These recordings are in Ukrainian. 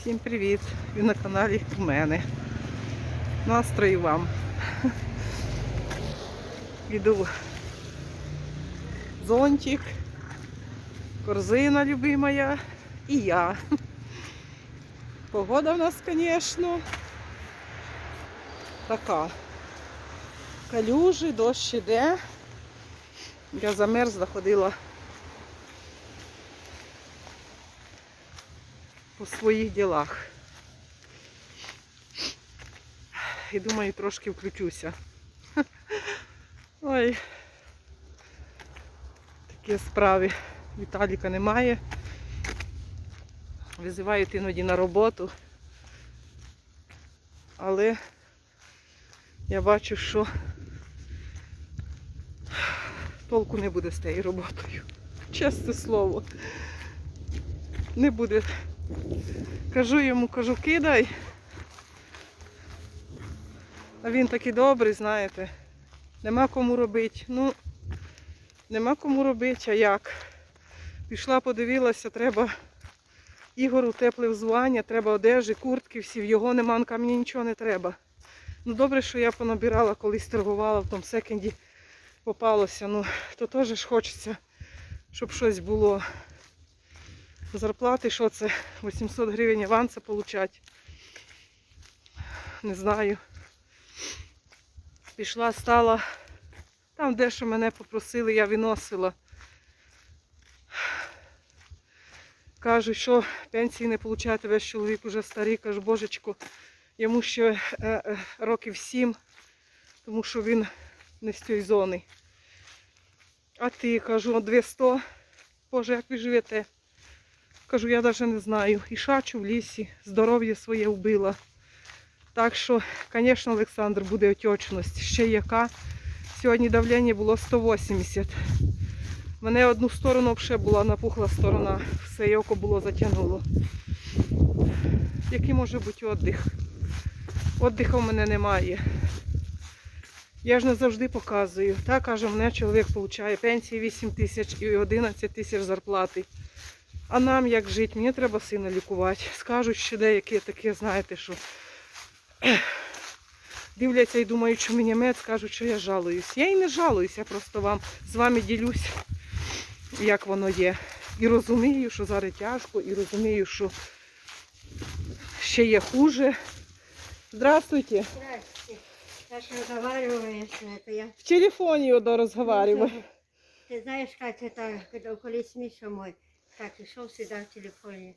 Всім привіт! Ви на каналі у мене. Настрою вам. Іду зонтик, корзина любимая і я. Погода в нас, звісно, така. Калюжі, дощ іде. Я замерзла, ходила по своїх ділах. І думаю, трошки включуся. Ой. Такі справи. Віталіка немає. Визивають іноді на роботу. Але я бачу, що толку не буде з тією роботою. Чесне слово. Не буде. Кажу йому, кажу, кидай. А він такий добрий, знаєте. Нема кому робити. Ну, нема кому робити, а як? Пішла, подивилася, треба Ігору тепле взування, треба одежі, куртки всі, в його нема, а мені нічого не треба. Ну добре, що я понабирала, колись торгувала в тому секонді, попалося. Ну, то теж ж хочеться, щоб щось було. Зарплати, що це? 800 гривень аванса получать. Не знаю. Пішла, стала. Там дещо мене попросили, я виносила. Кажуть, що пенсії не получаєте, весь чоловік уже старий. Кажу, божечко, йому ще е, е, років сім, тому що він не з цієї зони. А ти, кажу, 200. Боже, як ви живете? Кажу, я навіть не знаю. І шачу в лісі, здоров'я своє вбила. Так що, звісно, Олександр, буде отечність. Ще яка. Сьогодні давлення було 180. Мене одну сторону взагалі була напухла сторона. Все і око було затягнуло. Який може бути віддих? Віддиха в мене немає. Я ж не завжди показую. Так, каже, мене чоловік отримує пенсії 8 тисяч і 11 тисяч зарплати. А нам як жити? Мені треба сина лікувати. Скажуть ще деякі такі, знаєте, що дивляться і думають, що мені мед, скажуть, що я жалуюсь. Я і не жалуюсь, я просто вам з вами ділюсь, як воно є. І розумію, що зараз тяжко, і розумію, що ще є хуже. Здравствуйте. Здрасте. Так разговариваешь, это я. В телефоні одо розговариваю. Ты знаешь, как это, когда колись Миша мой, так и шел всегда в телефоне.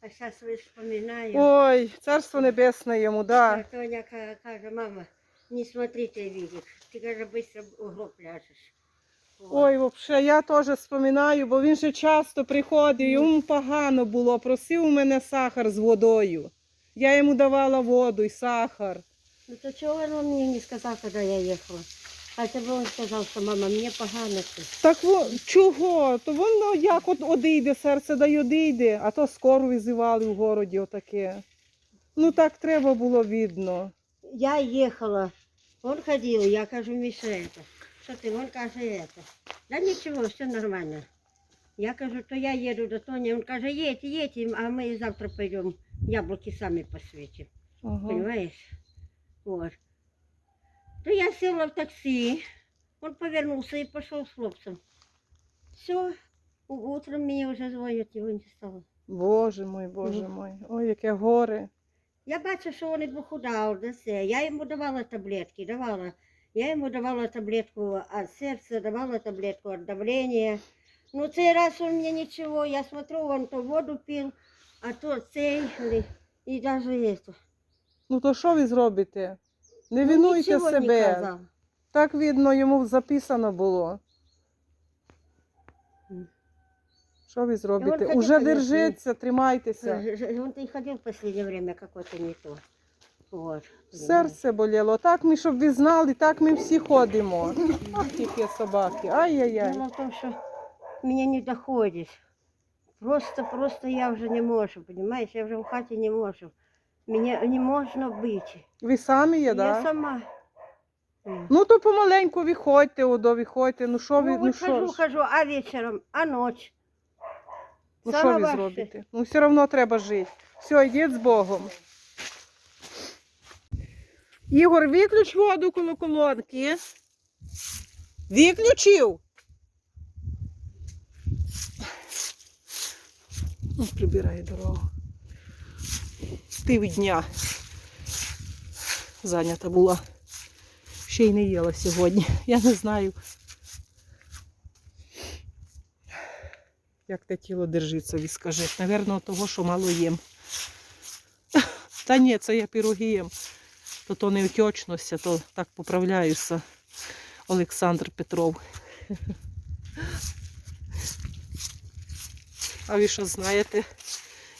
А сейчас вспоминаю. Ой, царство небесне йому, да. а Тоня ка- каже, мама, не смотри ты видишь. Ты, каже, быстро в гроб ляжешь. Вот. Ой, взагалі, я теж вспоминаю, бо він же часто приходив, йому погано було, просив у мене сахар з водою. Я йому давала воду і сахар. Ну то чего он мне не сказал, когда я ехала? Хотя бы он сказал, что мама, мне погано тут. Так во, чого? То воно як от одійде, серце да й одійде, а то скоро визивали в городі отаке. Ну так треба було видно. Я ехала, он ходил, я кажу, Миша, это, что ты, он каже, это. Да ничего, все нормально. Я кажу, то я еду до Тони, он каже, едь, едь, а мы завтра пойдем яблоки сами посветим, Ага. понимаешь? Вот. То я села в такси, он повернулся и пошел с хлопцем. Все, утром мне уже звонят, его не стало. Боже мой, боже мой. Ой, яке горе. Я бачу, що він похудав, да все. Я йому давала таблетки, давала. Я йому давала таблетку от сердца, давала таблетку от давления. Ну, цей раз он мне ничего, я смотрю, он то воду пил, а то цей, і это. Ну то що ви зробите? Не Ну, винуйте нічого не себе. казав. Так видно, йому записано було. Що ви зробите? хотів, Уже держиться, тримайтеся. Ж- Он и ходил в последнее время какой-то не то. Вот. Серце боліло. Так ми, щоб ви знали, так ми всі ходимо. Ах, які собаки. Ай-яй-яй. Дело в том, что меня не доходит. Просто, просто я уже не могу, понимаешь? Я уже в хате не могу. Меня не можно быть. Ви самі є, Я да? сама. Ну то помаленьку виходьте, одо, виходьте. Ну що ви, Ну, ну що хожу, хожу, а вечером, а ночь. Ну що ви зробите? Ну все одно треба жити. Все, йдіть з Богом. Ігор, виключ воду коло колонки. Виключив. Ну, прибирає дорогу. Півдня зайнята була. Ще й не їла сьогодні. Я не знаю. Як те тіло держиться, ви скажіть. Навірно, того, що мало їм. Та ні, це я пироги їм. То то не втьочнося, то так поправляюся. Олександр Петров. А ви що знаєте,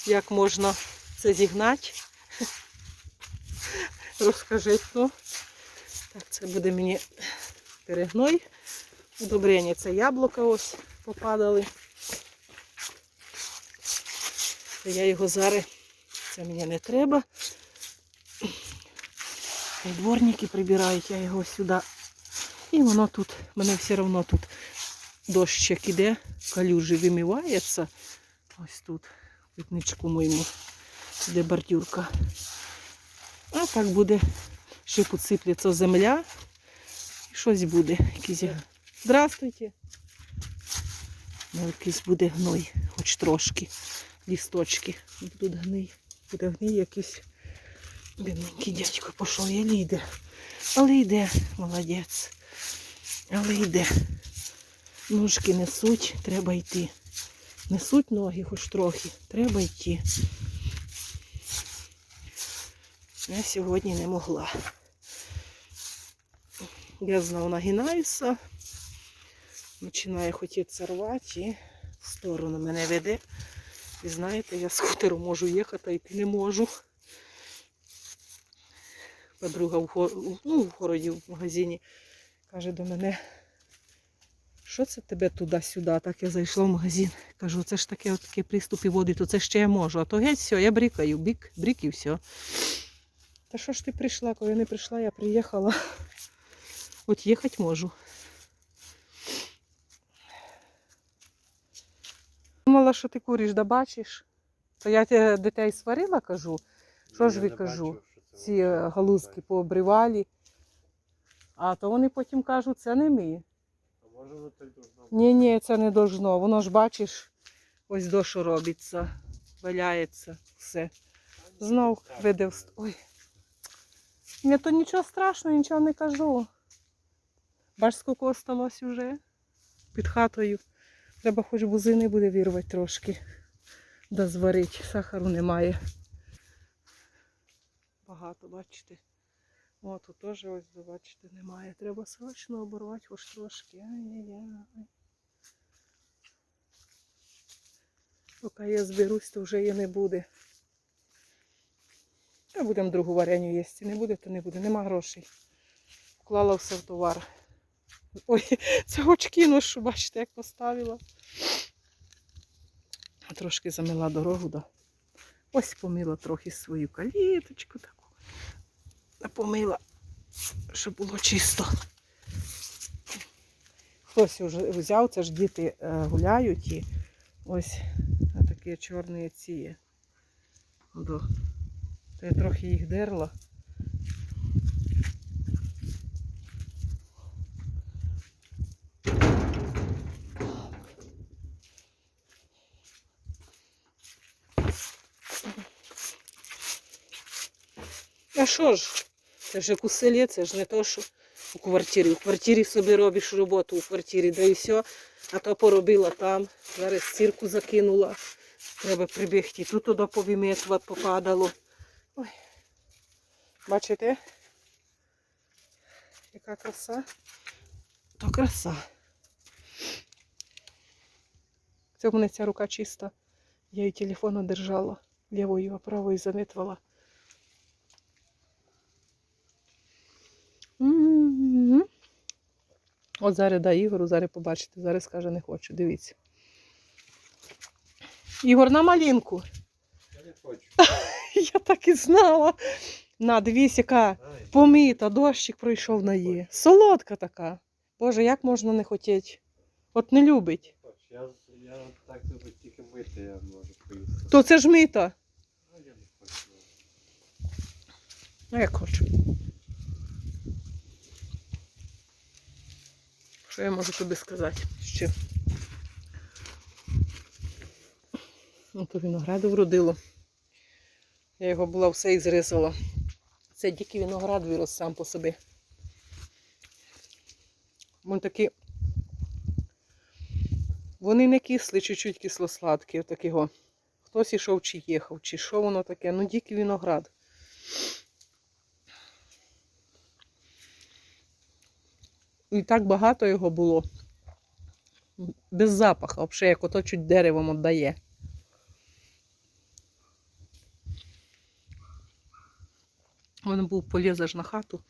як можна це зігнати? Розкажіть, ну. Так, це буде мені перегной. Удобрення це яблука ось попадали. Я його зараз, це мені не треба. Дворники прибирають, я його сюди. І воно тут, мене все одно тут дощ як іде, калюжі вимивається. Ось тут, квітничку моєму, де бордюрка. А так буде, ще посиплеться земля. І щось буде. Якісь... Здравствуйте. Ну, якийсь буде гной, хоч трошки. Лісточки будуть гний. Буде гний якийсь бідненький дядько пішов, я йде. Але йде, молодець. Але йде. Ножки несуть, треба йти. Несуть ноги хоч трохи, треба йти. Я сьогодні не могла. Я знову нагинаюся, починає хотіти рвати і в сторону мене веде. І знаєте, я з скутером можу їхати, а йти не можу. Подруга в, гор- ну, в городі в магазині каже до мене, що це тебе туди-сюди? Так я зайшла в магазин. Кажу, це ж таке такі приступи води, то це ще я можу. А то геть все, я брікаю, бік, брік і все. Та що ж ти прийшла? Коли я не прийшла, я приїхала. От їхати можу. Думала, що ти куриш, да бачиш. То я тебе дітей сварила, кажу. Що ж ви кажу? Ці е, галузки пообривали. А то вони потім кажуть, це не ми. Ні, ні, це не должно. Воно ж бачиш, ось до що робиться. Валяється все. Знов веде в... Ой. Ні, то нічого страшного, нічого не кажу. Бач, скільки осталось уже під хатою. Треба хоч бузини буде вірвати трошки. Да зварить. Сахару немає. Багато, бачите. О, тут теж ось, бачите, немає. Треба срочно оборвати хоч трошки. Ай-яй-яй. Поки я зберусь, то вже її не буде. Та будемо другу вареню їсти. Не буде, то не буде. Нема грошей. Вклала все в товар. Ой, це очки ношу, бачите, як поставила. Трошки замила дорогу, да. Ось помила трохи свою каліточку таку. Помила, щоб було чисто. Хтось вже взяв, це ж діти е, гуляють і ось такі чорні ці. До. То я трохи їх дерла. А що ж? Це ж як у селі, це ж не то, що у квартирі. У квартирі собі робиш роботу у квартирі, да і все. А то поробила там. Зараз стірку закинула. Треба прибігти. Тут туди повіметувати попадало. Ой. Бачите? Яка краса? То краса. Це в мене ця рука чиста. Я її телефон держала лівою, а правою заметувала. М. От зараз да, Ігору, зараз побачите, зараз каже, не хочу. Дивіться. Ігор на малинку. Я не хочу. Я так і знала. На, дивись, яка Ай, помита, дощик пройшов на її. Солодка така. Боже, як можна не хотіти? От не любить. Я, я так люблю тільки мити, я можу поїсти. То це ж мита. А я не хочу. Ну, як хочу. Що я можу тобі сказати ще? Ну, то винограду вродило. Я його була все і зрізала. Це дикий виноград вирос сам по собі. Вони такі. Вони не кисли, чуть-чуть кисло-сладкі, отакі го. Хтось ішов чи їхав, чи що воно таке. Ну, дикий виноград. І так багато його було. Без запаху, взагалі, як ото чуть деревом віддає. Він був поліз аж на хату.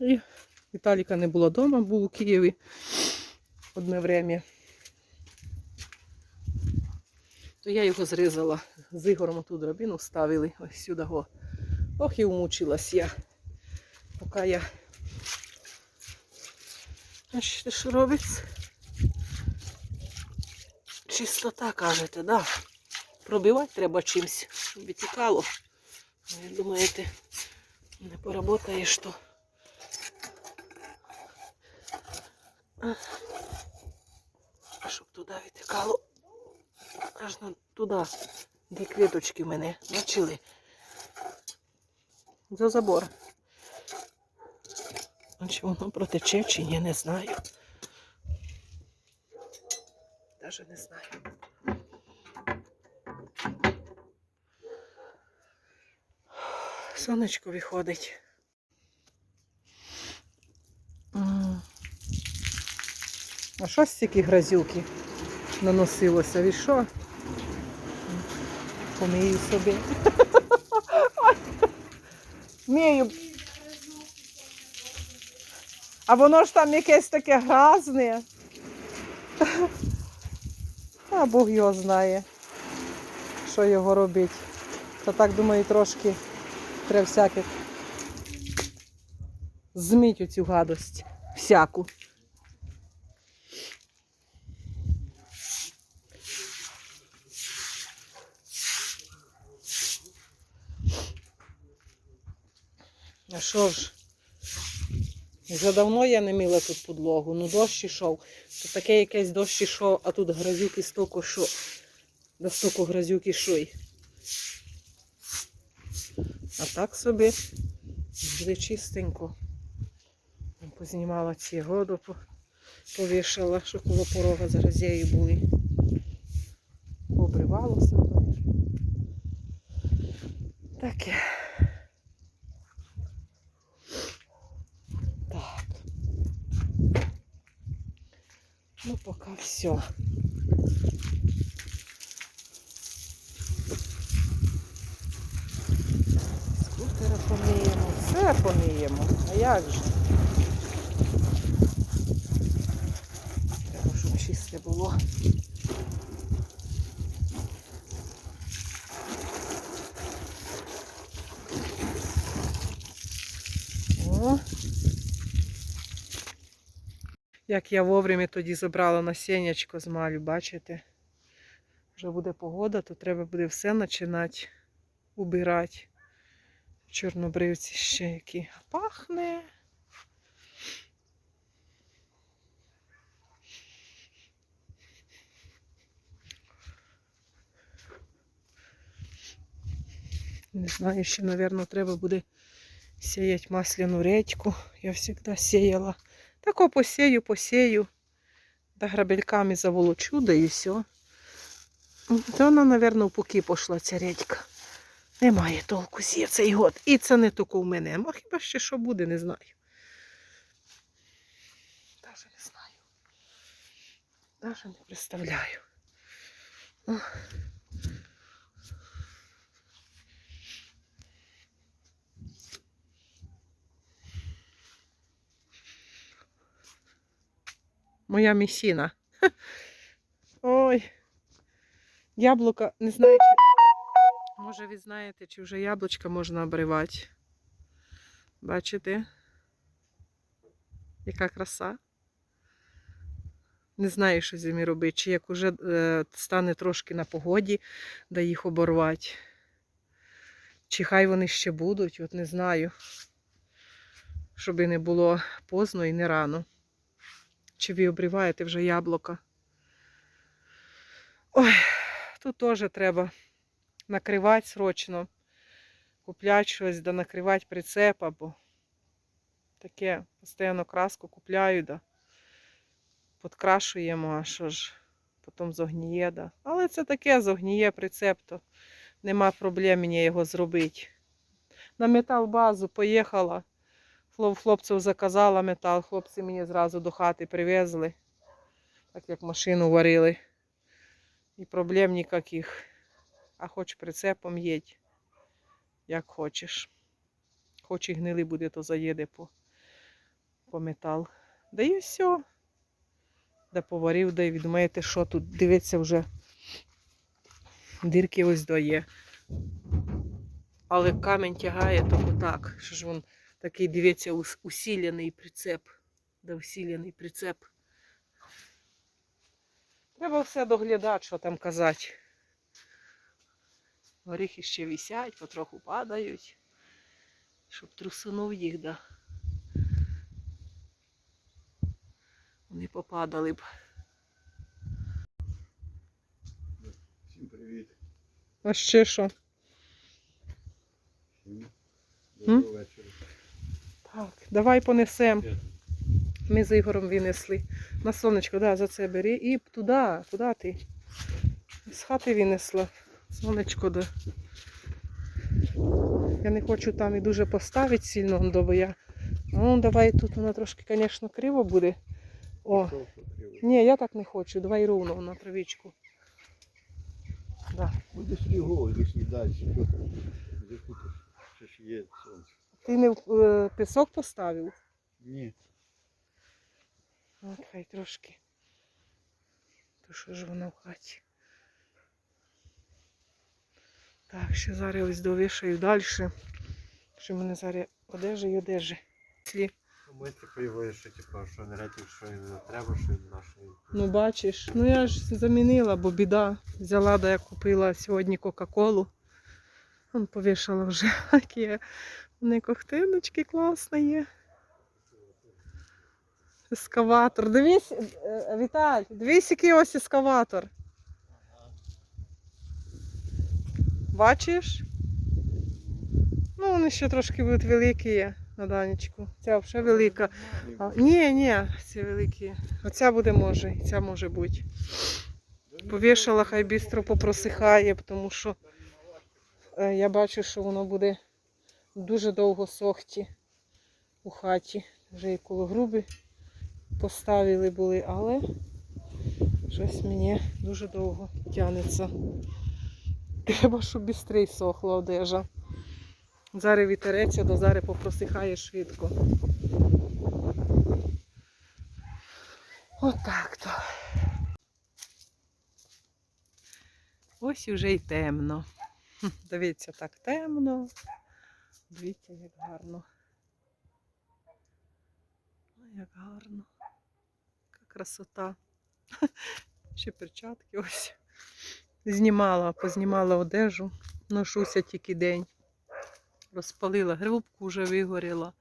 І Віталіка не було вдома, був у Києві одне время. То я його зрізала з Ігорем ту драбину ставили ось сюди. Го. Ох, і умучилась я. Поки я. Бачите, що робиться? Чистота, кажете, да? Пробивати треба чимось, щоб витікало. Ви думаєте, не поработаєш, то. А щоб туди витікало. Аж на туди, де квіточки мене. Бачили? За забор. А чи воно протече, чи ні, не знаю. Даже не знаю. Сонечко виходить. А що стільки грязюки наносилося? І що? Помию собі. Мію. А воно ж там якесь таке грязне. А Бог його знає, що його робить. Та так думаю, трошки треба всяких змить оцю гадость. Всяку. А що ж? Вже давно я не мила тут подлогу. Ну дощ ішов. То таке якесь дощ ішов, а тут грязюки стоко що. Да стоко грязюки шуй. А так буде чистенько. Познімала ці году, по- повішала, що коло порога з грязєю були. Обривалося. Таке. Так. Ну, пока все. Поміємо, поміємо. А як же? Треба, щоб чисте було. О. Як я вовремя тоді забрала насіннячко з малю, бачите? Вже буде погода, то треба буде все починати убирати. Чорнобривці ще які. Пахне. Не знаю, ще, мабуть, треба буде сіяти масляну редьку. Я завжди сіяла. Тако посію, посію. Да грабельками заволочу, да і все. Вона, мабуть, в пуки пішла ця редька. Немає толку сіє цей год. І це не тільки у мене. А хіба ще що буде, не знаю. Даже не знаю. Даже не представляю. Моя місіна. Ой. Яблука, не знаю, чи. Може, ви знаєте, чи вже яблучка можна обривати. Бачите? Яка краса? Не знаю, що з ними робити. Чи як уже е, стане трошки на погоді, да їх оборвати. Чи хай вони ще будуть, от не знаю. Щоб і не було поздно і не рано. Чи ви обриваєте вже яблука? Ой, тут теж треба накривати срочно, купляти щось, да накривати прицеп або таке постійно краску купляю, да. Подкрашуємо, а що ж, потім зогніє, да. Але це таке зогніє прицеп, то нема проблем мені його зробити. На метал-базу поїхала. Хлопців заказала метал, хлопці мені зразу до хати привезли, так як машину варили. І проблем ніяких. А хоч прицепом їдь, як хочеш. Хоч і гнилий буде, то заїде по, по метал. Да і все. Да поварив, да й відмиєте, що тут. Дивиться вже. Дирки ось дає. Але камінь тягає, то так. Що ж він такий, дивиться, ус- усилений прицеп. Да усилений прицеп. Треба все доглядати, що там казати. Горіхи ще висять, потроху падають, щоб трусунув їх, да. Вони попадали б. Всім привіт. А ще що? М? доброго вечора. Так, давай понесемо. Ми з Ігорем винесли. На сонечко, да, за це бери. І туди, куди ти? З хати винесла. Сонечко, да. Я не хочу там і дуже поставити сильно, ну, я. Ну, давай тут вона трошки, звісно, криво буде. О, ні, я так не хочу. Давай ровно на травичку. Да. Будеш його, йдеш не далі. Що ж є сонце. Ти не в е, пісок поставив? Ні. От хай трошки. То що ж воно в хаті? Так, ще зараз ось довішаю далі. Що в мене зараз одежа і одежа. Слі. Ми типу його, що типу, що не рятів, що їм не треба, що їм наше. Ну бачиш, ну я ж замінила, бо біда. Взяла, да я купила сьогодні Кока-Колу. Он повішала вже такі. Вони коктейльнички класні є. Ескаватор. Дивись, е, Віталь, дивись, який ось ескаватор. Бачиш? Ну, вони ще трошки будуть великі є на данечку. Ця вже велика. А, ні, ні, ці великі. Оця буде може, ця може бути. Повішала, хай бістро попросихає, тому що е, я бачу, що воно буде дуже довго сохті у хаті. Вже і коло груби поставили були, але щось мені дуже довго тягнеться. Треба, щоб бістрий сохла одежа. Зараз вітереться, до зараз попросихає швидко. Отак то. Ось уже й темно. Дивіться, так темно. Дивіться, як гарно. Ой, Як гарно. Яка красота. Ще перчатки ось. Знімала, познімала одежу. Ношуся тільки день. Розпалила грубку, вже вигоріла.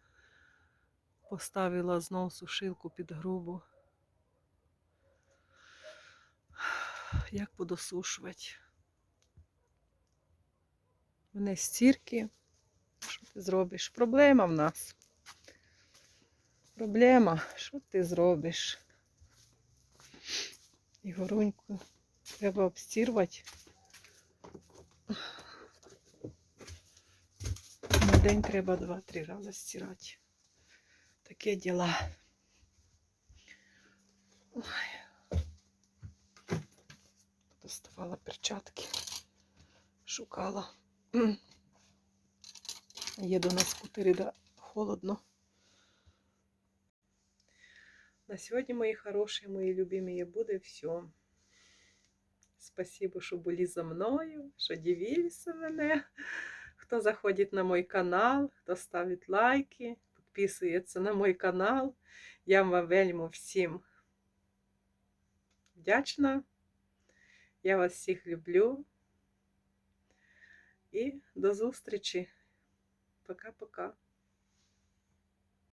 Поставила знов сушилку під грубу. Як подосушувати? Мене стірки. Що ти зробиш? Проблема в нас. Проблема. Що ти зробиш? І гороньку треба обстірувати. На день треба два-три рази стирати. Таке діла. Ой. Доставала перчатки. Шукала. Їду на скутері, да холодно. На сьогодні, мої хороші, мої любимі, буде все. Спасибо, що були за мною, що дивилися мене. Хто заходить на мой канал, хто ставить лайки, підписується на мой канал. Я вам вельми всім вдячна. Я вас всіх люблю. І до зустрічі. Пока-пока.